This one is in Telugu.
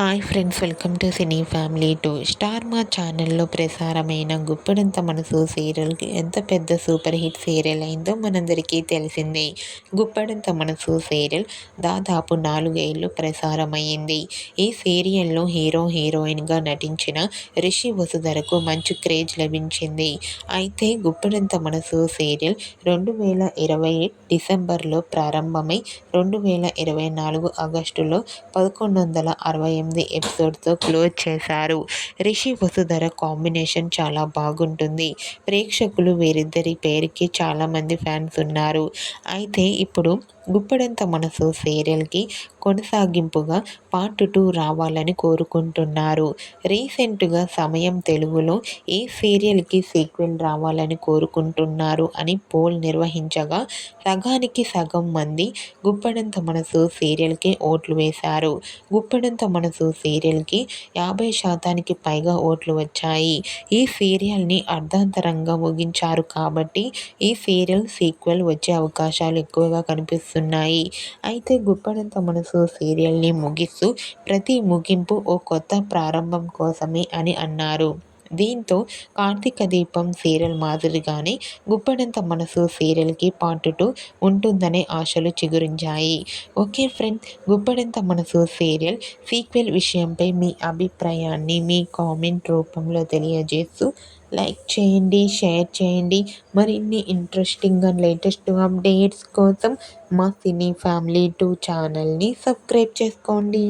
Hi friends welcome to cine family two star Maa ఛానల్లో ప్రసారమైన గుప్పడంత మనసు సీరియల్ ఎంత పెద్ద సూపర్ హిట్ సీరియల్ అయిందో మనందరికీ తెలిసిందే. గుప్పడంత మనసు సీరియల్ దాదాపు నాలుగేళ్ళు ప్రసారమైంది ఈ సీరియల్లో హీరో హీరోయిన్గా నటించిన రిషి వసుధరకు మంచి క్రేజ్ లభించింది. అయితే గుప్పడంత మనసు సీరియల్ రెండు వేల ఇరవై డిసెంబర్లో ప్రారంభమై రెండు వేల ఇరవై నాలుగు ఆగస్టులో పదకొండు వందల అరవై తొమ్మిది ఎపిసోడ్తో క్లోజ్ చేశారు. రిషి వసుధర కాంబినేషన్ చాలా బాగుంటుంది. ప్రేక్షకులు వీరిద్దరి పేరుకి చాలామంది ఫ్యాన్స్ ఉన్నారు. అయితే ఇప్పుడు గుప్పడంత మనసు సీరియల్కి కొనసాగింపుగా పార్ట్ టూ రావాలని కోరుకుంటున్నారు. రీసెంట్గా సమయం తెలుగులో ఏ సీరియల్కి సీక్వెల్ రావాలని కోరుకుంటున్నారు అని పోల్ నిర్వహించగా సగానికి సగం మంది గుప్పడంత మనసు సీరియల్కి ఓట్లు వేశారు. గుప్పడంత మనసు సీరియల్కి. యాభై శాతానికి పైగా ఓట్లు వచ్చాయి. ఈ సీరియల్ని అర్ధాంతరంగా ముగించారు కాబట్టి ఈ సీరియల్ సీక్వెల్ వచ్చే అవకాశాలు ఎక్కువగా కనిపిస్తున్నాయి. అయితే గుప్పడంత మనసు సీరియల్ని ముగిస్తూ ప్రతి ముగింపు ఓ కొత్త ప్రారంభం కోసమే అని అన్నారు. దీంతో కార్తీక దీపం సీరియల్ మాదిరిగానే గుప్పడంత మనసు సీరియల్కి పార్ట్ టూ ఉంటుందనే ఆశలు చిగురించాయి. ఓకే ఫ్రెండ్స్ గుప్పడంత మనసు సీరియల్ సీక్వెల్ విషయంపై మీ అభిప్రాయాన్ని మీ కామెంట్ రూపంలో తెలియజేస్తూ లైక్ చేయండి షేర్ చేయండి. మరిన్ని ఇంట్రెస్టింగ్ అండ్ లేటెస్ట్ అప్డేట్స్ కోసం మా సినీ ఫ్యామిలీ టూ ఛానల్ని సబ్స్క్రైబ్ చేసుకోండి.